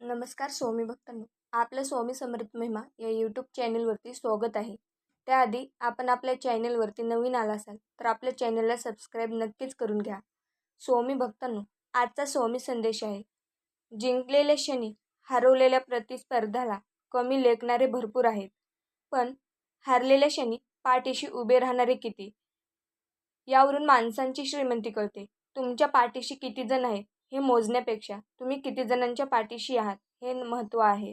नमस्कार स्वामी भक्तांनो. आपल्या स्वामी समर्थ महिमा या यूट्यूब चॅनलवरती स्वागत आहे. त्याआधी आपण आपल्या चॅनलवरती नवीन आला असाल तर आपल्या चॅनलला सबस्क्राईब नक्कीच करून घ्या. स्वामी भक्तांनो आजचा स्वामी संदेश आहे. जिंकलेल्या क्षणी हरवलेल्या प्रतिस्पर्धाला कमी लेखणारे भरपूर आहेत. पण हारलेल्या क्षणी पाठीशी उभे राहणारे किती? यावरून माणसांची श्रीमंती कळते. तुमच्या पाठीशी किती जण आहेत? हे मोजण्यापेक्षा तुम्ही किती जणांच्या पाठीशी आहात हे महत्त्व आहे.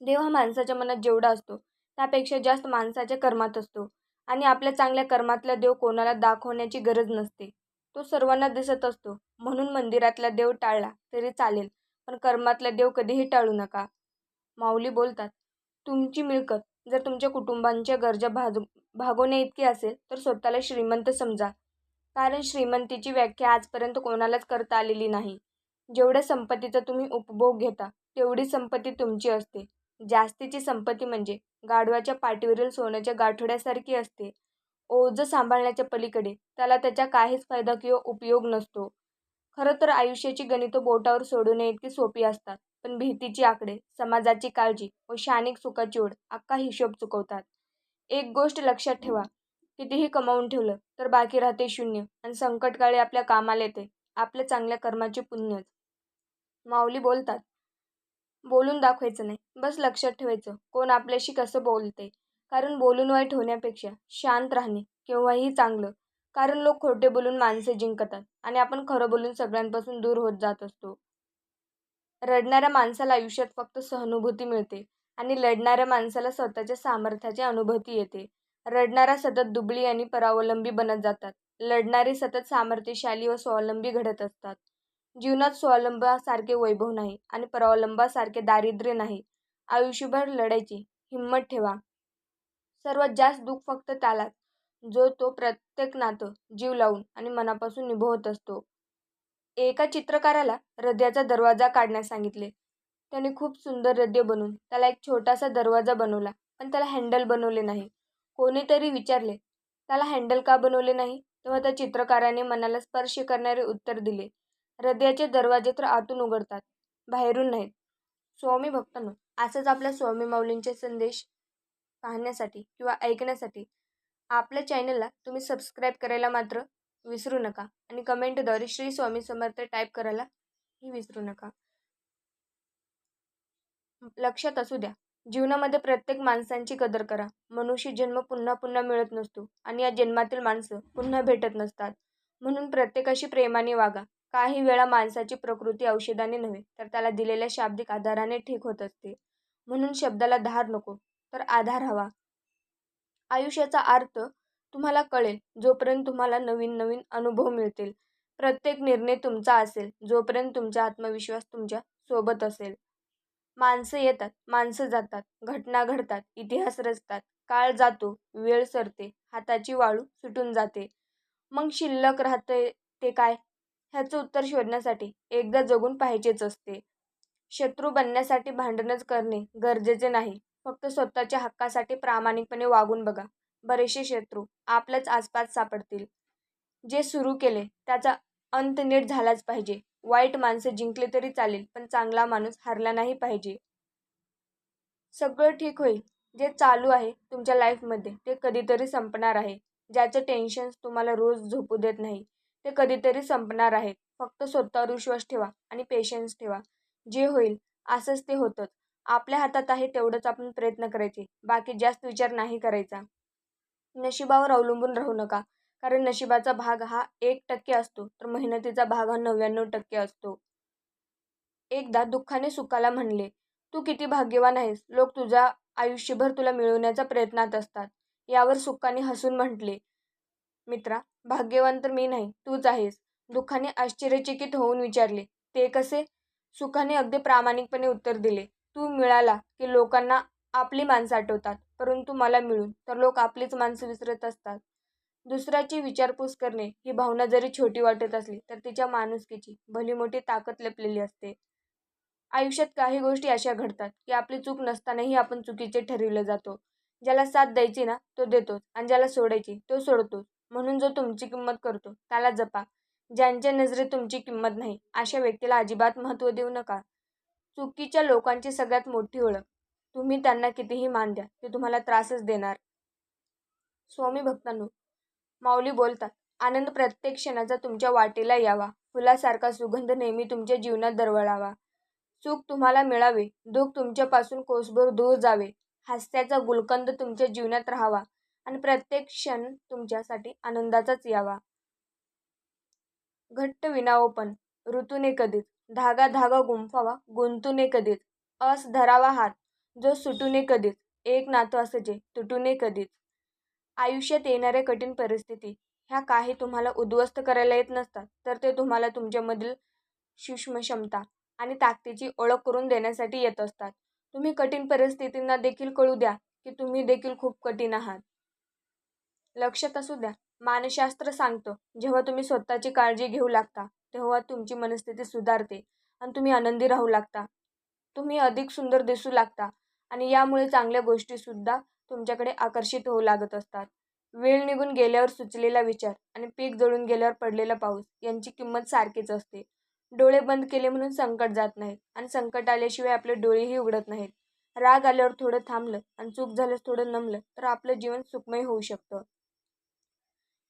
देव हा माणसाच्या मनात जेवढा असतो त्यापेक्षा जास्त माणसाच्या कर्मात असतो. आणि आपल्या चांगल्या कर्मातला देव कोणाला दाखवण्याची गरज नसते. तो सर्वांना दिसत असतो. म्हणून मंदिरातला देव टाळला तरी चालेल पण कर्मातला देव कधीही टाळू नका. माऊली बोलतात तुमची मिळकत जर तुमच्या कुटुंबांच्या गरजा भाज भागवण्या इतकी असेल तर स्वतःला श्रीमंत समजा. कारण श्रीमंतीची व्याख्या आजपर्यंत कोणालाच करता आलेली नाही. जेवढ्या संपत्तीचा तुम्ही उपभोग घेता तेवढी संपत्ती तुमची असते. जास्तीची संपत्ती म्हणजे गाढवाच्या पाठीवरील सोन्याच्या गाठोड्यासारखी असते. ओझं सांभाळण्याच्या पलीकडे त्याला त्याचा काहीच फायदा किंवा उपयोग नसतो. खरं तर आयुष्याची गणितं बोटावर सोडवणे इतकी सोपी असतात पण भीतीची आकडे समाजाची काळजी व शानिक सुखाची ओढ अख्खा हिशोब चुकवतात. एक गोष्ट लक्षात ठेवा कितीही कमावून ठेवलं तर बाकी राहते शून्य आणि संकटकाळी आपल्या कामाला येते. आपल्या चांगल्या कर्माचे पुण्यच माऊली बोलतात बोलून दाखवायचं नाही बस लक्षात ठेवायचं कोण आपल्याशी कसं बोलते. कारण बोलून वाईट होण्यापेक्षा शांत राहणे केव्हाही चांगलं. कारण लोक खोटे बोलून माणसे जिंकतात आणि आपण खरं बोलून सगळ्यांपासून दूर होत जात असतो. रडणाऱ्या माणसाला आयुष्यात फक्त सहानुभूती मिळते आणि लढणाऱ्या माणसाला स्वतःच्या सामर्थ्याची अनुभूती येते. रडणारा सतत दुबळी आणि परावलंबी बनत जातात. लढणारे सतत सामर्थ्यशाली व स्वावलंबी घडत असतात. जीवनात स्वावलंबासारखे वैभव नाही आणि परावलंबासारखे दारिद्र्य नाही. आयुष्यभर लढायची हिंमत ठेवा. सर्वात जास्त दुःख फक्त त्यालाच जो तो प्रत्येक नातं जीव लावून आणि मनापासून निभवत असतो. एका चित्रकाराला हृदयाचा दरवाजा काढण्यास सांगितले. त्याने खूप सुंदर हृदय बनवून त्याला एक छोटासा दरवाजा बनवला पण त्याला हँडल बनवले नाही. कोणीतरी विचारले त्याला हँडल का बनवले नाही? तेव्हा त्या चित्रकाराने मनाला स्पर्श करणारे उत्तर दिले हृदयाचे दरवाजे तर आतून उघडतात बाहेरून नाहीत. स्वामी भक्तांनो असंच आपल्या स्वामी माऊलींचे संदेश पाहण्यासाठी किंवा ऐकण्यासाठी आपल्या चॅनलला तुम्ही सबस्क्राईब करायला मात्र विसरू नका आणि कमेंटद्वारे श्री स्वामी समर्थ टाईप करायला ही विसरू नका. लक्षात असू द्या. जीवनामध्ये प्रत्येक माणसांची कदर करा. मनुष्य जन्म पुन्हा पुन्हा मिळत नसतो आणि या जन्मातील माणसं पुन्हा भेटत नसतात. म्हणून प्रत्येकाशी प्रेमाने वागा. काही वेळा माणसाची प्रकृती औषधाने नव्हे तर त्याला दिलेल्या शाब्दिक आधाराने ठीक होत असते. म्हणून शब्दाला धार नको तर आधार हवा. आयुष्याचा अर्थ तुम्हाला कळेल जोपर्यंत तुम्हाला नवीन नवीन अनुभव मिळतील. प्रत्येक निर्णय तुमचा असेल जोपर्यंत तुमचा आत्मविश्वास तुमच्यासोबत असेल. माणसं येतात माणसं जातात घटना घडतात इतिहास रचतात काळ जातो वेळ सरते हाताची वाळू सुटून जाते. मग शिल्लक राहते ते काय? ह्याचं उत्तर शोधण्यासाठी एकदा जगून पाहिजेच असते. शत्रू बनण्यासाठी भांडणच करणे गरजेचे नाही. फक्त स्वतःच्या हक्कासाठी प्रामाणिकपणे वागून बघा. बरेचसे शत्रू आपल्याच आसपास सापडतील. जे सुरू केले त्याचा अंत नीट झालाच पाहिजे. वाईट माणसं जिंकले तरी चालेल पण चांगला माणूस हरला नाही पाहिजे. सगळं ठीक होईल. जे चालू आहे तुमच्या लाईफमध्ये ते कधीतरी संपणार आहे. ज्याचं टेन्शन तुम्हाला रोज झोपू देत नाही ते कधीतरी संपणार आहेत फक्त स्वतःवर विश्वास ठेवा आणि पेशन्स ठेवा. जे होईल असंच ते होतंच आपल्या हातात आहे तेवढंच आपण प्रयत्न करायचे. बाकी जास्त विचार नाही करायचा. नशिबावर अवलंबून राहू नका. कारण नशिबाचा भाग हा एक टक्के असतो तर मेहनतीचा भाग हा नव्याण्णव टक्के असतो. एकदा दुःखाने सुखाला म्हणले तू किती भाग्यवान आहेस. लोक तुझा आयुष्यभर तुला मिळवण्याच्या प्रयत्नात असतात. यावर सुखाने हसून म्हटले मित्रा भाग्यवान तर मी नाही तूच आहेस. दुःखाने आश्चर्यचकित होऊन विचारले ते कसे? सुखाने अगदी प्रामाणिकपणे उत्तर दिले तू मिळाला की लोकांना आपली माणसं आठवतात परंतु मला मिळून तर लोक आपलीच माणसं विसरत असतात. दुसऱ्याची विचारपूस करणे ही भावना जरी छोटी वाटत असली तर तिच्या माणुसकीची भली मोठी ताकद लपलेली असते. आयुष्यात काही गोष्टी अशा घडतात की आपली चूक नसतानाही आपण चुकीचे ठरविले जातो. ज्याला साथ द्यायची ना तो देतोच आणि ज्याला सोडायची तो सोडतो म्हणून जो तुमची किंमत करतो त्याला जपा. ज्यांच्या नजरेत तुमची किंमत नाही अशा व्यक्तीला अजिबात महत्त्व देऊ नका. चुकीच्या लोकांची सगळ्यात मोठी ओळख. तुम्ही त्यांना कितीही मान द्या ते तुम्हाला त्रासच देणार. स्वामी भक्तांनो माऊली बोलतात आनंद प्रत्येक क्षणाचा तुमच्या वाटेला यावा. फुलासारखा सुगंध नेहमी तुमच्या जीवनात दरवळावा. सुख तुम्हाला मिळावे. दुःख तुमच्यापासून कोसभर दूर जावे. हास्याचा गुलकंद तुमच्या जीवनात राहावा आणि प्रत्येक क्षण तुमच्यासाठी आनंदाचाच यावा. घट्ट विणावं पण ऋतूने कधीच. धागा धागा गुंफावा. गुंतूने कधीच. अस धरावा हात. जो सुटूने कधीच. एक नातं असं तुटूने कधीच. आयुष्यात येणाऱ्या कठीण परिस्थिती ह्या काही तुम्हाला उद्ध्वस्त करायला येत नसतात तर ते तुम्हाला तुमच्यामधील सूक्ष्म क्षमता आणि ताकदीची ओळख करून देण्यासाठी येत असतात. तुम्ही कठीण परिस्थितींना देखील कळू द्या की तुम्ही देखील खूप कठीण आहात. लक्षात असू द्या मानसशास्त्र सांगतं जेव्हा तुम्ही स्वतःची काळजी घेऊ लागता तेव्हा तुमची मनस्थिती सुधारते आणि तुम्ही आनंदी राहू लागता. तुम्ही अधिक सुंदर दिसू लागता आणि यामुळे चांगल्या गोष्टीसुद्धा तुमच्याकडे आकर्षित होऊ लागत असतात. वेळ निघून गेल्यावर सुचलेला विचार आणि पीक जळून गेल्यावर पडलेला पाऊस यांची किंमत सारखीच असते. डोळे बंद केले म्हणून संकट जात नाहीत आणि संकट आल्याशिवाय आपले डोळेही उघडत नाहीत. राग आल्यावर थोडं थांबलं आणि चूक झाल्यास थोडं नमलं तर आपलं जीवन सुखमय होऊ शकतं.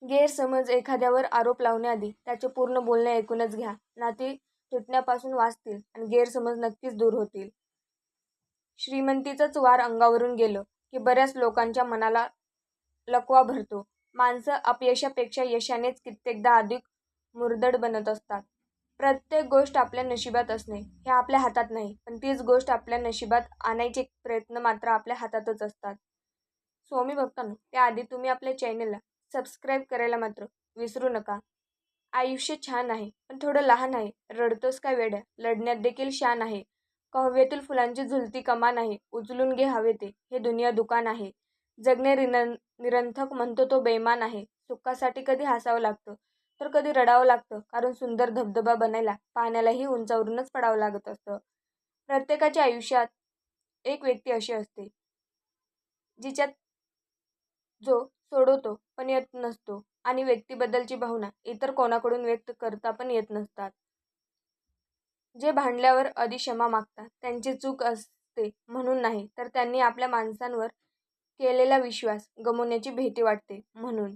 गैरसमज एखाद्यावर आरोप लावण्याआधी त्याचे पूर्ण बोलणे ऐकूनच घ्या. नाती तुटण्यापासून वाचतील आणि गैरसमज नक्कीच दूर होतील. श्रीमंतीचंच वार अंगावरून गेलं. की बऱ्याच लोकांच्या मनाला लकवा भरतो. माणसं अपयशापेक्षा यशानेच कित्येकदा अधिक मुरदड बनत असतात. प्रत्येक गोष्ट आपल्या नशिबात असणे हे आपल्या हातात नाही पण तीच गोष्ट आपल्या नशिबात आणायचे प्रयत्न मात्र आपल्या हातातच असतात. स्वामी भक्तांनो त्याआधी तुम्ही आपल्या चॅनलला सबस्क्राईब करायला मात्र विसरू नका. आयुष्य छान आहे पण थोडं लहान आहे. रडतोस का वेड्या? लढण्यात देखील शान आहे. कव्यातील फुलांची झुलती कमान आहे. उचलून घे हवे ते. हे दुनिया दुकान आहे. जगणे रिन निरंथक म्हणतो तो बेमान आहे. सुखासाठी कधी हसावं लागतं? तर कधी रडावं लागतं? कारण सुंदर धबधबा बनायला पाण्यालाही उंचावरूनच पडावं लागत असतं. प्रत्येकाच्या आयुष्यात एक व्यक्ती अशी असते जिच्यात जो सोडवतो पण येत नसतो आणि व्यक्तीबद्दलची भावना इतर कोणाकडून व्यक्त करता पण येत नसतात. जे भांडल्यावर आधी क्षमा मागतात त्यांची चूक असते म्हणून नाही तर त्यांनी आपल्या माणसांवर केलेला विश्वास गमवण्याची भीती वाटते म्हणून.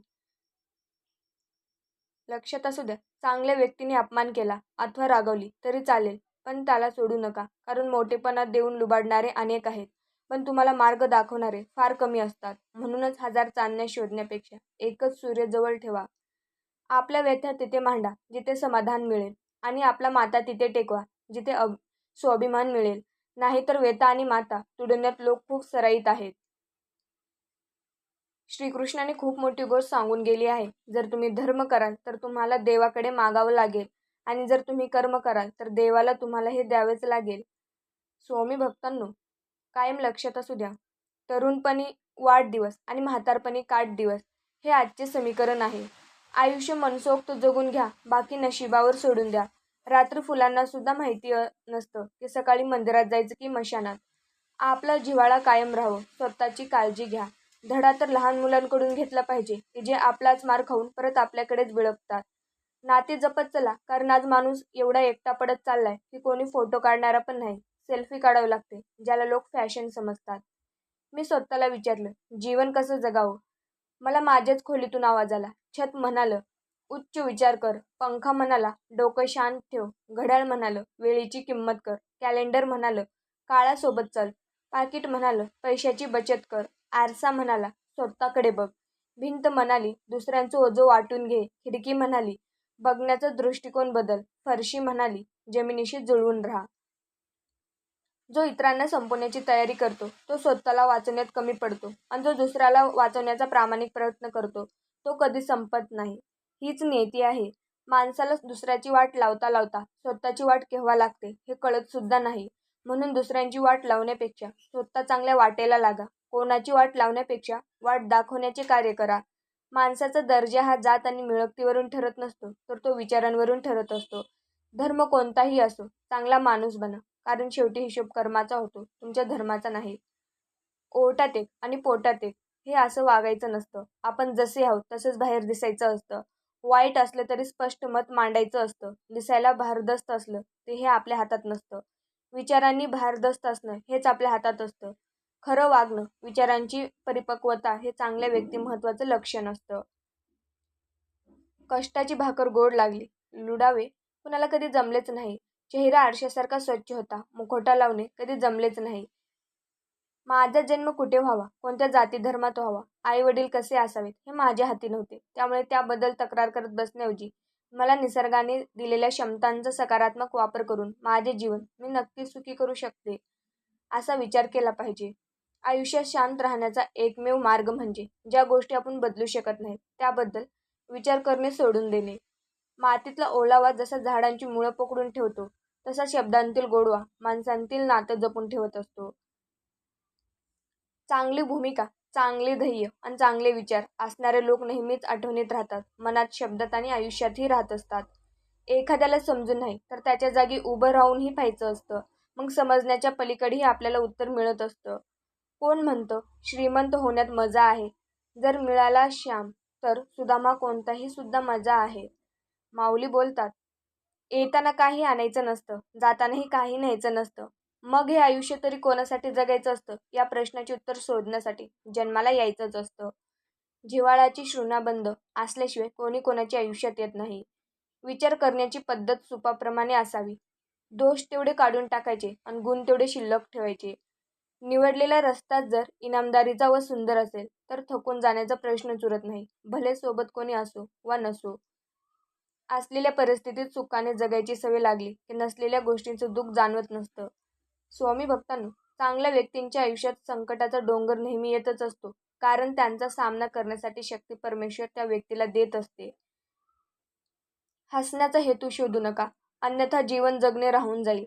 लक्षात असू द्या चांगल्या व्यक्तीने अपमान केला अथवा रागवली तरी चालेल पण त्याला सोडू नका कारण मोठेपणा देऊन लुबाडणारे अनेक आहेत पण तुम्हाला मार्ग दाखवणारे फार कमी असतात म्हणूनच हजार चांदण्या शोधण्यापेक्षा एकच सूर्य जवळ ठेवा. आपल्या व्यथा तिथे मांडा जिथे समाधान मिळेल. आणि आपला माता तिथे टेकवा जिथे अभ स्वाभिमान मिळेल. नाहीतर वेता आणि माता तुडण्यात लोक खूप सराईत आहेत. श्रीकृष्णाने खूप मोठी गोष्ट सांगून गेली आहे. जर तुम्ही धर्म कराल तर तुम्हाला देवाकडे मागावं लागेल. आणि जर तुम्ही कर्म कराल तर देवाला तुम्हाला हे द्यावेच लागेल. स्वामी भक्तांनो कायम लक्षात असू द्या. तरुणपणी वाढदिवस आणि म्हातारपणी काट दिवस हे आजचे समीकरण आहे. आयुष्य मनसोक्त जगून घ्या. बाकी नशिबावर सोडून द्या. रात्र फुलांना सुद्धा माहिती नसतं की सकाळी मंदिरात जायचं की मशानात. आपला जिव्हाळा कायम राहावं स्वतःची काळजी घ्या. धडा तर लहान मुलांकडून घेतला पाहिजे की जे आपलाच मार खाऊन परत आपल्याकडेच विळपतात. नाते जपत चला. कारण आज माणूस एवढा एकटा पडत चाललाय की कोणी फोटो काढणारा पण नाही. सेल्फी काढावं लागते. ज्याला लोक फॅशन समजतात. मी स्वतःला विचारलं जीवन कसं जगावं? मला माझ्याच खोलीतून आवाज आला. छत म्हणालं उच्च विचार कर. पंखा म्हणाला डोकं शांत ठेव. घड्याळ म्हणालं वेळेची किंमत कर. कॅलेंडर म्हणालं काळासोबत चल. पाकिट म्हणालं पैशाची बचत कर. आरसा म्हणाला स्वतःकडे बघ. भिंत म्हणाली दुसऱ्यांचं ओझं वाटून घे. खिडकी म्हणाली बघण्याचा दृष्टिकोन बदल. फरशी म्हणाली जमिनीशी जुळवून राहा. जो इतरांना संपवण्याची तयारी करतो तो स्वतःला वाचवण्यात कमी पडतो आणि जो दुसऱ्याला वाचवण्याचा प्रामाणिक प्रयत्न करतो तो कधी संपत नाही. हीच नियती आहे. माणसाला दुसऱ्याची वाट लावता लावता स्वतःची वाट केव्हा लागते हे कळत सुद्धा नाही. म्हणून दुसऱ्यांची वाट लावण्यापेक्षा स्वतः चांगल्या वाटेला लागा. कोणाची वाट लावण्यापेक्षा वाट दाखवण्याचे कार्य करा. माणसाचा दर्जा हा जात आणि मिळकतीवरून ठरत नसतो तर तो विचारांवरून ठरत असतो. धर्म कोणताही असो चांगला माणूस बना. कारण शेवटी हिशोब कर्माचा होतो तुमच्या धर्माचा नाही. ओटात एक आणि पोटात एक हे असं वागायचं नसतं. आपण जसे आहोत तसंच बाहेर दिसायचं असतं. वाईट असलं तरी स्पष्ट मत मांडायचं असतं. दिसायला भारदस्त असलं ते हे आपल्या हातात नसतं. विचारांनी भारदस्त असणं हेच आपल्या हातात असतं. खरं वागणं विचारांची परिपक्वता हे चांगल्या व्यक्तिमत्वाचं लक्षण असतं. कष्टाची भाकर गोड लागली. लुडावे कुणाला कधी जमलेच नाही. चेहरा आरशासारखा स्वच्छ होता. मुखोटा लावणे कधी जमलेच नाही. माझा जन्म कुठे व्हावा? कोणत्या जाती धर्मात व्हावा? आई वडील कसे असावेत? हे माझ्या हाती नव्हते. त्यामुळे त्याबद्दल तक्रार करत बसण्याऐवजी मला निसर्गाने दिलेल्या क्षमतांचा सकारात्मक वापर करून माझे जीवन मी नक्कीच सुखी करू शकते असा विचार केला पाहिजे. आयुष्यात शांत राहण्याचा एकमेव मार्ग म्हणजे ज्या गोष्टी आपण बदलू शकत नाहीत त्याबद्दल विचार करणे सोडून देणे. मातीतला ओलावा जसा झाडांची मुळं पकडून ठेवतो तसा शब्दांतील गोडवा माणसांतील नातं जपून ठेवत असतो. चांगली भूमिका चांगले ध्येय आणि चांगले विचार असणारे लोक नेहमीच आठवणीत राहतात. मनात शब्दात आणि आयुष्यातही राहत असतात. एखाद्याला समजून नाही तर त्याच्या जागी उभं राहूनही पाहायचं असतं. मग समजण्याच्या पलीकडेही आपल्याला उत्तर मिळत असतं. कोण म्हणतं श्रीमंत होण्यात मजा आहे. जर मिळाला श्याम तर सुदामा कोणताही सुद्धा मजा आहे. माऊली बोलतात येताना काही आणायचं नसतं जातानाही काही न्यायचं नसतं. मग हे आयुष्य तरी कोणासाठी जगायचं असतं? या प्रश्नाचे उत्तर शोधण्यासाठी. जन्माला यायचंच असतं. जिव्हाळ्याची शृणाबंद असल्याशिवाय कोणी कोणाच्या आयुष्यात येत नाही. विचार करण्याची पद्धत सुपाप्रमाणे असावी. दोष तेवढे काढून टाकायचे आणि गुण तेवढे शिल्लक ठेवायचे. निवडलेला रस्ता जर इनामदारीचा व सुंदर असेल तर थकून जाण्याचा प्रश्नच उरत नाही. भले सोबत कोणी असो वा नसो. असलेल्या परिस्थितीत सुखाने जगायची सवय लागली की नसलेल्या गोष्टींचं दुःख जाणवत नसतं. स्वामी भक्तांनो चांगल्या व्यक्तींच्या आयुष्यात संकटाचा डोंगर नेहमी येतच असतो कारण त्यांचा सामना करण्यासाठी शक्ती परमेश्वर त्या व्यक्तीला देत असते. हसण्याचा हेतू शोधू नका अन्यथा जीवन जगणे राहून जाईल.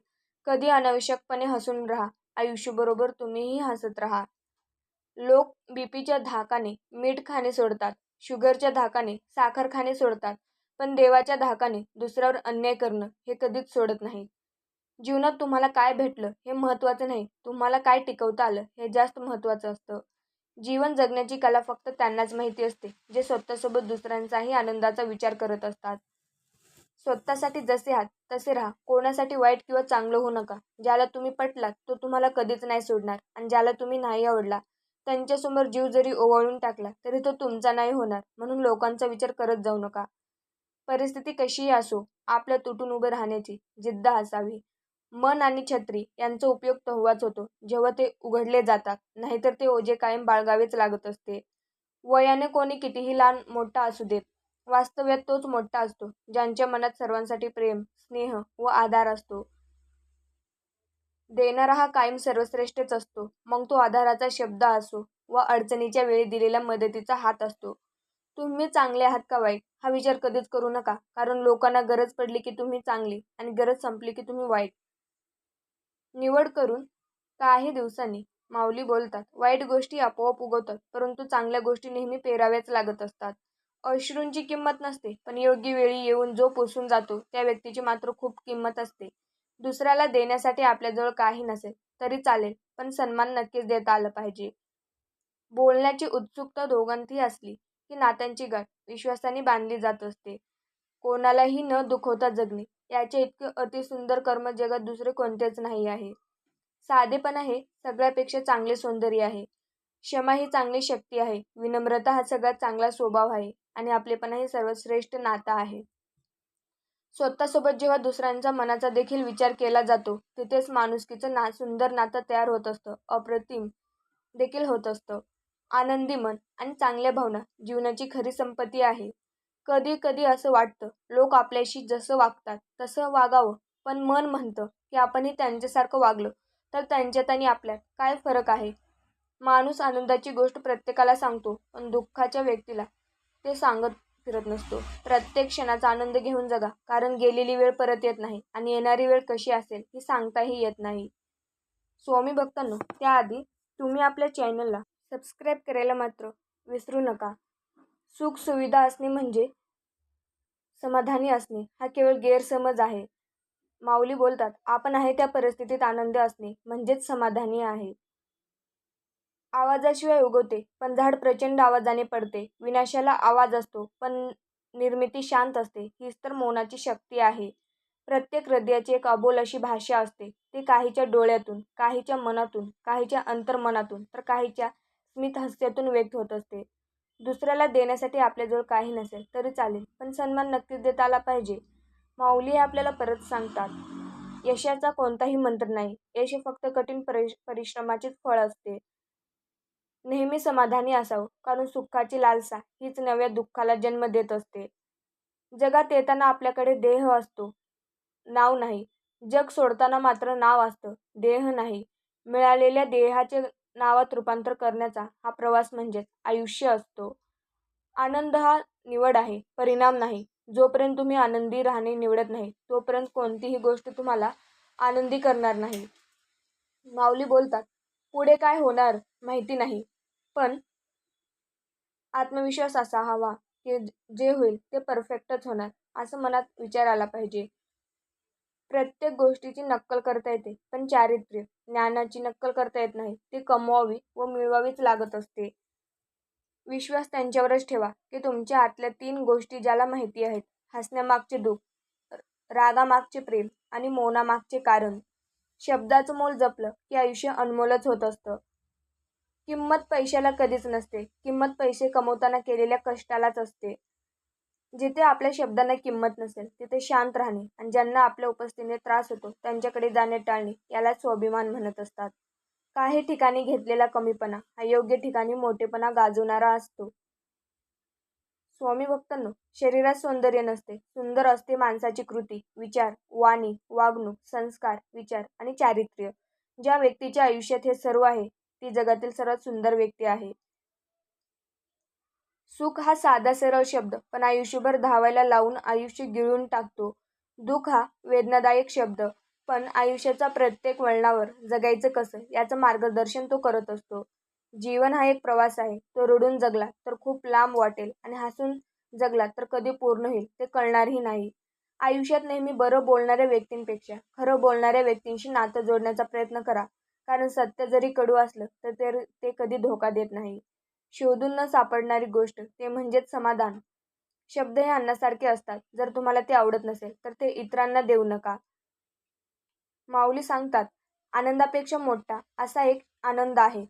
कधी अनावश्यकपणे हसून राहा आयुष्यबरोबर तुम्हीही हसत राहा. लोक बीपीच्या धाकाने मीठ खाणे सोडतात शुगरच्या धाकाने साखर खाणे सोडतात पण देवाच्या धाकाने दुसऱ्यावर अन्याय करणं हे कधीच सोडत नाही. जीवनात तुम्हाला काय भेटलं हे महत्त्वाचं नाही. तुम्हाला काय टिकवता आलं हे जास्त महत्त्वाचं असतं. जीवन जगण्याची कला फक्त त्यांनाच माहिती असते जे स्वतःसोबत दुसऱ्यांचाही आनंदाचा विचार करत असतात. स्वतःसाठी जसे आहात तसे राहा. कोणासाठी वाईट किंवा चांगलं होऊ नका. ज्याला तुम्ही पटलात तो तुम्हाला कधीच नाही सोडणार. आणि ज्याला तुम्ही नाही आवडला त्यांच्यासमोर जीव जरी ओवाळून टाकला तरी तो तुमचा नाही होणार. म्हणून लोकांचा विचार करत जाऊ नका. परिस्थिती कशीही असो आपल्या तुटून उभं राहण्याची जिद्द असावी. मन आणि छत्री यांचा उपयोग तेव्हाच होतो. जेव्हा ते उघडले जातात नाहीतर ते ओझे कायम बाळगावेच लागत असते. वयाने कोणी कितीही लहान मोठा असू देत वास्तव्यात तोच मोठा असतो ज्यांच्या मनात सर्वांसाठी प्रेम स्नेह व आधार असतो. देणारा हा कायम सर्वश्रेष्ठच असतो. मग तो आधाराचा शब्द असो व अडचणीच्या वेळी दिलेला मदतीचा हात असतो. तुम्ही चांगले आहात का वाईट? हा विचार कधीच करू नका. कारण लोकांना गरज पडली की तुम्ही चांगली आणि गरज संपली की तुम्ही वाईट. निवड करून काही दिवसांनी माऊली बोलतात. वाईट गोष्टी आपोआप उगवतात परंतु चांगल्या गोष्टी नेहमी पेराव्याच लागत असतात. अश्रूंची किंमत नसते पण योग्य वेळी येऊन जो पोसून जातो त्या व्यक्तीची मात्र खूप किंमत असते. दुसऱ्याला देण्यासाठी आपल्याजवळ काही नसेल तरी चालेल पण सन्मान नक्कीच देता आलं पाहिजे. बोलण्याची उत्सुकता दोघांतही असली ही नात्यांची गाठ विश्वासाने बांधली जात असते. कोणालाही न दुखवता जगणे याचे इतके अतिसुंदर कर्म जगात दुसरे कोणतेच नाही आहे. साधेपणा हे सगळ्यापेक्षा चांगले सौंदर्य आहे. क्षमा ही चांगली शक्ती आहे. विनम्रता हा सगळ्यात चांगला स्वभाव आहे आणि आपलेपणा हे सर्वश्रेष्ठ नातं आहे. स्वतःसोबत जेव्हा दुसऱ्यांचा मनाचा देखील विचार केला जातो तिथेच माणुसकीचं ना सुंदर नातं तयार होत असतं. अप्रतिम देखील होत असतं. आनंदी मन आणि चांगल्या भावना जीवनाची खरी संपत्ती आहे. कधी कधी असं वाटतं लोक आपल्याशी जसं वागतात तसं वागावं पण मन म्हणतं की आपणही त्यांच्यासारखं वागलं तर त्यांच्यात आणि आपल्यात काय फरक आहे? माणूस आनंदाची गोष्ट प्रत्येकाला सांगतो पण दुःखाच्या व्यक्तीला ते सांगत फिरत नसतो. प्रत्येक क्षणाचा आनंद घेऊन जगा कारण गेलेली वेळ परत येत नाही आणि येणारी वेळ कशी असेल ही सांगताही येत नाही. स्वामी भक्तांनो त्याआधी तुम्ही आपल्या चॅनलला सबस्क्राईब करायला मात्र विसरू नका. सुख सुविधा असणे म्हणजे समाधानी असणे हा केवळ गैरसमज आहे. माऊली बोलतात आपण आहे त्या परिस्थितीत आनंदी असणे म्हणजेच समाधानी आहे. आवाजाशिवाय उगवते पण झाड प्रचंड आवाजाने पडते. विनाशाला आवाज असतो पण निर्मिती शांत असते. हीच तर मौनाची शक्ती आहे. प्रत्येक हृदयाची एक अबोल अशी भाषा असते. ती काहीच्या डोळ्यातून काहीच्या मनातून काहीच्या अंतर्मनातून तर काहीच्या स्मितहास्यातून व्यक्त होत असते. दुसऱ्याला देण्यासाठी आपल्याजवळ काही नसेल तरी चालेल पण सन्मान नक्कीच देता आला पाहिजे. माऊली हे आपल्याला परत सांगतात. यशाचा कोणताही मंत्र नाही. यश फक्त कठीण परिश परिश्रमाचेच फळ असते. नेहमी समाधानी असावं कारण सुखाची लालसा हीच नव्या दुःखाला जन्म देत असते. जगात येताना आपल्याकडे देह असतो. नाव नाही. जग सोडताना मात्र नाव असतं. देह नाही. मिळालेल्या देहाचे नावात रूपांतर करण्याचा हा प्रवास म्हणजेच आयुष्य असतो. आनंद हा निवड आहे परिणाम नाही. जोपर्यंत तुम्ही आनंदी राहणे निवडत नाही तोपर्यंत कोणतीही गोष्ट तुम्हाला आनंदी करणार नाही. माऊली बोलतात पुढे काय होणार माहिती नाही पण आत्मविश्वास असा हवा की जे होईल ते परफेक्टच होणार. असं मनात विचार आला पाहिजे. प्रत्येक गोष्टीची नक्कल करता येते पण चारित्र्य ज्ञानाची नक्कल करता येत नाही ती कमवावी व मिळवावीच लागत असते. विश्वास त्यांच्यावरच ठेवा की तुमच्या आतल्या तीन गोष्टी ज्याला माहिती आहेत हसण्यामागचे दुःख रागामागचे प्रेम आणि मौनामागचे कारण. शब्दाचं मोल जपलं की आयुष्य अनमोलच होत असतं. किंमत पैशाला कधीच नसते किंमत पैसे कमवताना केलेल्या कष्टालाच असते. जिथे आपल्या शब्दांना किंमत नसेल तिथे शांत राहणे आणि ज्यांना आपल्या उपस्थितीने त्रास होतो त्यांच्याकडे जाणे टाळणे याला स्वाभिमान म्हणत असतात. काही ठिकाणी घेतलेला कमीपणा हा योग्य ठिकाणी मोठेपणा गाजवणारा असतो. स्वामी भक्तांनो शरीरात सौंदर्य नसते सुंदर असते माणसाची कृती विचार वाणी वागणूक संस्कार विचार आणि चारित्र्य. ज्या व्यक्तीच्या आयुष्यात हे सर्व आहे ती जगातील सर्वात सुंदर व्यक्ती आहे. सुख हा साधा सरळ शब्द पण आयुष्यभर धावायला लावून आयुष्य गिळून टाकतो. दुःख हा वेदनादायक शब्द पण आयुष्याचा प्रत्येक वळणावर जगायचं कसं याचं मार्गदर्शन तो करत असतो. जीवन हा एक प्रवास आहे तो रडून जगला तर खूप लांब वाटेल आणि हसून जगला तर कधी पूर्ण होईल ते कळणारही नाही. आयुष्यात नेहमी बरं बोलणाऱ्या व्यक्तींपेक्षा खरं बोलणाऱ्या व्यक्तींशी नातं जोडण्याचा प्रयत्न करा कारण सत्य जरी कडू असलं तर ते ते कधी धोका देत नाही. शोधून न सापडणारी गोष्ट ते म्हणजेच समाधान. शब्द हे अन्नासारखे असतात. जर तुम्हाला ते आवडत नसेल तर ते इतरांना देऊ नका. माऊली सांगतात आनंदापेक्षा मोठा असा एक आनंद आहे.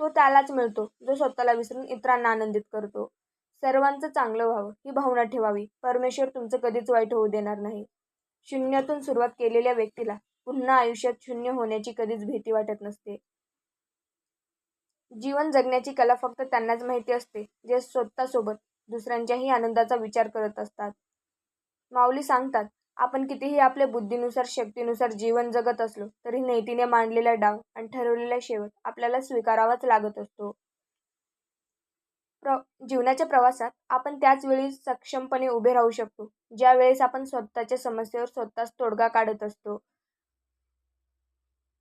तो त्यालाच मिळतो जो स्वतःला विसरून इतरांना आनंदित करतो. सर्वांचं चांगलं व्हावं ही भावना ठेवावी. परमेश्वर तुमचं कधीच वाईट होऊ देणार नाही. शून्यातून सुरुवात केलेल्या व्यक्तीला पुन्हा आयुष्यात शून्य होण्याची कधीच भीती वाटत नसते. जीवन जगण्याची कला फक्त त्यांनाच माहिती असते जे स्वतःसोबत दुसऱ्यांच्याही आनंदाचा विचार करत असतात. माऊली सांगतात आपण कितीही आपल्या बुद्धीनुसार शक्तीनुसार जीवन जगत असलो तरी नैतीने मांडलेला डाव आणि ठरवलेला शेवट आपल्याला स्वीकारावाच लागत असतो. प्र जीवनाच्या प्रवासात आपण त्याच वेळी सक्षमपणे उभे राहू शकतो ज्या वेळेस आपण स्वतःच्या समस्येवर स्वतःच तोडगा काढत असतो.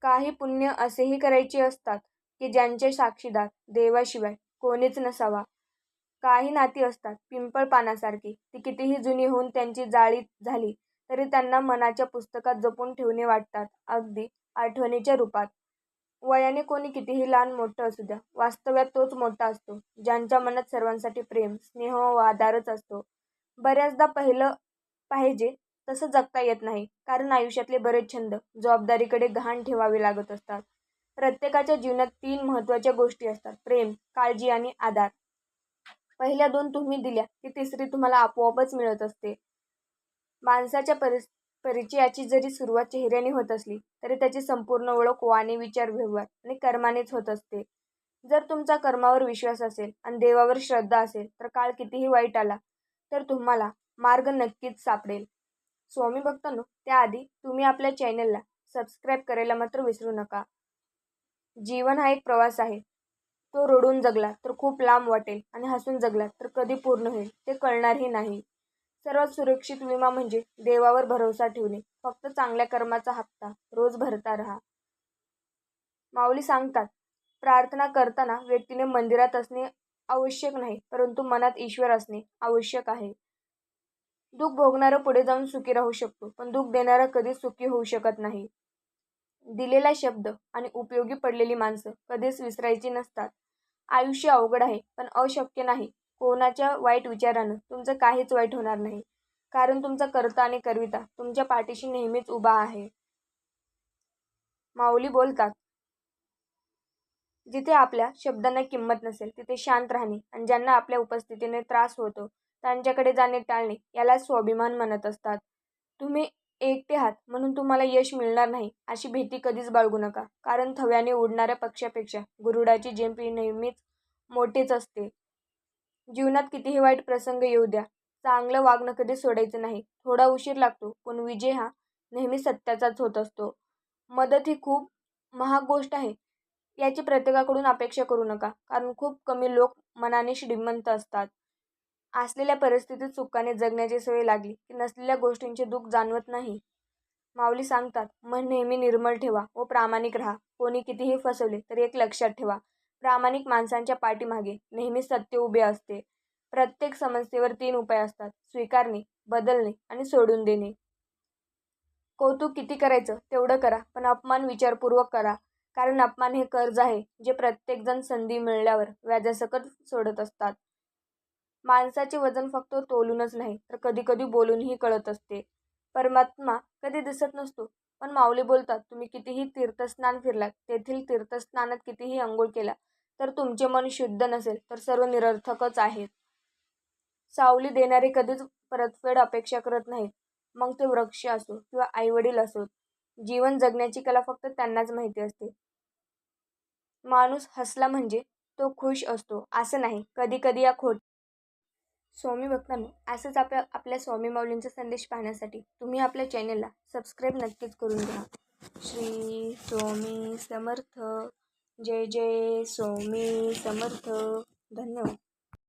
काही पुण्य असेही करायचे असतात की ज्यांचे साक्षीदार देवाशिवाय कोणीच नसावा. काही नाती असतात पिंपळ पानासारखी. ती कितीही जुनी होऊन त्यांची जाळी झाली तरी त्यांना मनाच्या पुस्तकात जपून ठेवणे वाटतात. अगदी आठवणीच्या रूपात. वयाने कोणी कितीही लहान मोठं असू द्या वास्तव्यात तोच मोठा असतो ज्यांच्या मनात सर्वांसाठी प्रेम स्नेह व आधारच असतो. बऱ्याचदा पहिलं पाहिजे तसं जगता येत नाही कारण आयुष्यातले बरेच छंद जबाबदारीकडे गहाण ठेवावे लागत असतात. प्रत्येकाच्या जीवनात तीन महत्त्वाच्या गोष्टी असतात. प्रेम काळजी आणि आधार. पहिल्या दोन तुम्ही दिल्या की तिसरी तुम्हाला आपोआपच मिळत असते. माणसाच्या परि परिचयाची जरी सुरुवात चेहऱ्याने होत असली तरी त्याची संपूर्ण ओळख वाणी विचार व्यवहार आणि कर्मानेच होत असते. जर तुमचा कर्मावर विश्वास असेल आणि देवावर श्रद्धा असेल तर काळ कितीही वाईट आला तर तुम्हाला मार्ग नक्कीच सापडेल. स्वामी भक्तांनो त्याआधी तुम्ही आपल्या चॅनलला सबस्क्राईब करायला मात्र विसरू नका. जीवन हा एक प्रवास आहे. तो रडून जगला तर खूप लांब वाटेल आणि हसून जगला तर कधी पूर्ण होईल ते कळणारही नाही. सर्वात सुरक्षित विमा म्हणजे देवावर भरोसा ठेवणे. फक्त चांगल्या कर्माचा हप्ता रोज भरता राहा. माऊली सांगतात प्रार्थना करताना व्यक्तीने मंदिरात असणे आवश्यक नाही परंतु मनात ईश्वर असणे आवश्यक आहे. दुःख भोगणारं पुढे जाऊन सुखी राहू शकतो पण दुःख देणारा कधीच सुखी होऊ शकत नाही. दिलेला शब्द आणि उपयोगी पडलेली माणसं कधीच विसरायची नसतात. आयुष्य अवघड आहे पण अशक्य नाही. कोणाच्या वाईट विचारानं तुमचं काहीच वाईट होणार नाही. कारण तुमचा कर्ता आणि करविता तुमच्या पाठीशी नेहमीच उभा आहे. माऊली बोलतात जिथे आपल्या शब्दांना किंमत नसेल तिथे शांत राहणे आणि ज्यांना आपल्या उपस्थितीने त्रास होतो त्यांच्याकडे जाणे टाळणे याला स्वाभिमान म्हणत असतात. तुम्ही एकटे आहात म्हणून तुम्हाला यश मिळणार नाही अशी भीती कधीच बाळगू नका. कारण थव्याने उडणाऱ्या पक्षापेक्षा गुरुडाची झेप नेहमीच मोठीच असते. जीवनात कितीही वाईट प्रसंग येऊ द्या चांगलं वागणं कधी सोडायचं नाही. थोडा उशीर लागतो पण विजय हा नेहमी सत्याचाच होत असतो. मदत ही खूप महाग गोष्ट आहे याची प्रत्येकाकडून अपेक्षा करू नका. कारण खूप कमी लोक मनाने श्रीमंत असतात. असलेल्या परिस्थितीत सुखाने जगण्याची सवय लागली की नसलेल्या गोष्टींचे दुःख जाणवत नाही. माऊली सांगतात मन नेहमी निर्मळ ठेवा व प्रामाणिक राहा. कोणी कितीही फसवले तरी एक लक्षात ठेवा. प्रामाणिक माणसांच्या पाठीमागे नेहमी सत्य उभे असते. प्रत्येक समस्येवर तीन उपाय असतात. स्वीकारणे बदलणे आणि सोडून देणे. कौतुक किती करायचं तेवढं करा पण अपमान विचारपूर्वक करा. कारण अपमान हे कर्ज आहे जे प्रत्येकजण संधी मिळल्यावर व्याजासकट सोडत असतात. माणसाचे वजन फक्त तोलूनच नाही तर कधी कधी बोलूनही कळत असते. परमात्मा कधी दिसत नसतो पण माऊली बोलतात तुम्ही कितीही तीर्थस्नान फिरलात तेथील तीर्थस्नानात कितीही अंघोळ केला तर तुमचे मन शुद्ध नसेल तर सर्व निरर्थकच आहेत. सावली देणारे कधीच परतफेड अपेक्षा करत नाहीत. मग ते वृक्ष असो किंवा आईवडील असोत जीवन जगण्याची कला फक्त त्यांनाच माहिती असते. माणूस हसला म्हणजे तो खुश असतो असं नाही. कधी कधी या खोट स्वामी भक्तांनो असंच आपल्या आपल्या स्वामी माऊलींचा संदेश पाहण्यासाठी तुम्ही आपल्या चॅनलला सबस्क्राईब नक्कीच करून घ्या. श्री स्वामी समर्थ. जय जय स्वामी समर्थ. धन्यवाद.